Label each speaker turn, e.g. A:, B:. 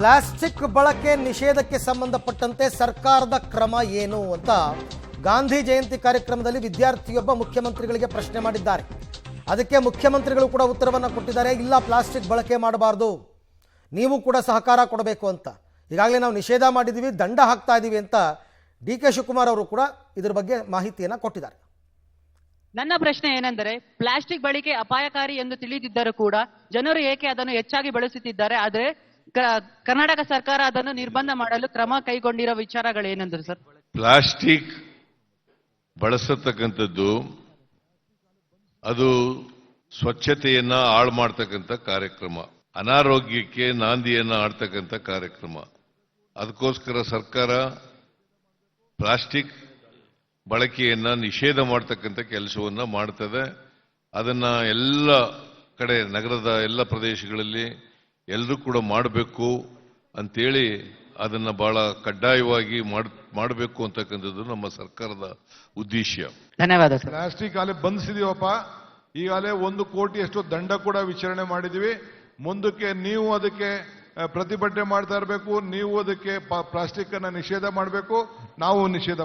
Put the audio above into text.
A: Plastic ಬಳಕೆ ನಿಷೇಧಕ್ಕೆ ಸಂಬಂಧಪಟ್ಟಂತೆ ಸರ್ಕಾರದ ಕ್ರಮ ಏನು ಅಂತ ಗಾಂಧಿ ಜಯಂತಿ ಕಾರ್ಯಕ್ರಮದಲ್ಲಿ ವಿದ್ಯಾರ್ಥಿಯೊಬ್ಬ ಮುಖ್ಯಮಂತ್ರಿಗಳಿಗೆ ಪ್ರಶ್ನೆ ಮಾಡಿದ್ದಾರೆ. ಅದಕ್ಕೆ ಮುಖ್ಯಮಂತ್ರಿಗಳು ಕೂಡ ಉತ್ತರವನ್ನು ಕೊಟ್ಟಿದ್ದಾರೆ. ಇಲ್ಲ, ಪ್ಲಾಸ್ಟಿಕ್ ಬಳಕೆ ಮಾಡಬಾರ್ದು. ನೀವು ಕೂಡ ಸಹಕಾರ ಕೊಡಬೇಕು ಅಂತ. ಈಗಾಗಲೇ ನಾವು ನಿಷೇಧ ಮಾಡಿದ್ದೀವಿ ದಂಡ ಹಾಕ್ತಾ ಇದ್ದೀವಿ ಅಂತ ಡಿ ಕೆ ಶಿವಕುಮಾರ್ ಅವರು ಕೂಡ ಇದರ ಬಗ್ಗೆ ಮಾಹಿತಿಯನ್ನು ಕೊಟ್ಟಿದ್ದಾರೆ.
B: ನನ್ನ ಪ್ರಶ್ನೆ ಏನೆಂದರೆ, ಪ್ಲಾಸ್ಟಿಕ್ ಬಳಕೆ ಅಪಾಯಕಾರಿ ಎಂದು ತಿಳಿದಿದ್ದರೂ ಕೂಡ ಜನರು ಏಕೆ ಅದನ್ನು ಹೆಚ್ಚಾಗಿ ಬಳಸುತ್ತಿದ್ದಾರೆ? ಆದರೆ ಕರ್ನಾಟಕ ಸರ್ಕಾರ ಅದನ್ನು ನಿರ್ಬಂಧ ಮಾಡಲು ಕ್ರಮ ಕೈಗೊಂಡಿರೋ ವಿಚಾರಗಳೇನೆಂದ್ರೆ ಸರ್?
C: ಪ್ಲಾಸ್ಟಿಕ್ ಬಳಸತಕ್ಕಂಥದ್ದು ಅದು ಸ್ವಚ್ಛತೆಯನ್ನ ಹಾಳು ಮಾಡ್ತಕ್ಕಂಥ ಕಾರ್ಯಕ್ರಮ. ಅನಾರೋಗ್ಯಕ್ಕೆ ನಾಂದಿಯನ್ನ ಆಡ್ತಕ್ಕಂಥ ಕಾರ್ಯಕ್ರಮ. ಅದಕ್ಕೋಸ್ಕರ ಸರ್ಕಾರ ಪ್ಲಾಸ್ಟಿಕ್ ಬಳಕೆಯನ್ನ ನಿಷೇಧ ಮಾಡ್ತಕ್ಕಂಥ ಕೆಲಸವನ್ನ ಮಾಡ್ತದೆ. ಅದನ್ನ ಎಲ್ಲ ಕಡೆ, ನಗರದ ಎಲ್ಲ ಪ್ರದೇಶಗಳಲ್ಲಿ ಎಲ್ಲರೂ ಕೂಡ ಮಾಡಬೇಕು ಅಂತೇಳಿ ಅದನ್ನ ಬಹಳ ಕಡ್ಡಾಯವಾಗಿ ಮಾಡ್ ಮಾಡಬೇಕು ಅಂತಕ್ಕಂಥದ್ದು ನಮ್ಮ ಸರ್ಕಾರದ ಉದ್ದೇಶ.
B: ಧನ್ಯವಾದ ಸರ್.
D: ಪ್ಲಾಸ್ಟಿಕ್ ಆಲೆ ಬಂಧಿಸಿದೀವಪ್ಪ ಈಗಾಗಲೇ ಒಂದು ಕೋಟಿಯಷ್ಟು ದಂಡ ಕೂಡ ವಿಚಾರಣೆ ಮಾಡಿದೀವಿ. ಮುಂದಕ್ಕೆ ನೀವು ಅದಕ್ಕೆ ಪ್ರತಿಭಟನೆ ಮಾಡ್ತಾ ಇರಬೇಕು. ನೀವು ಅದಕ್ಕೆ ಪ್ಲಾಸ್ಟಿಕ್ ಅನ್ನ ನಿಷೇಧ ಮಾಡಬೇಕು. ನಾವು ನಿಷೇಧ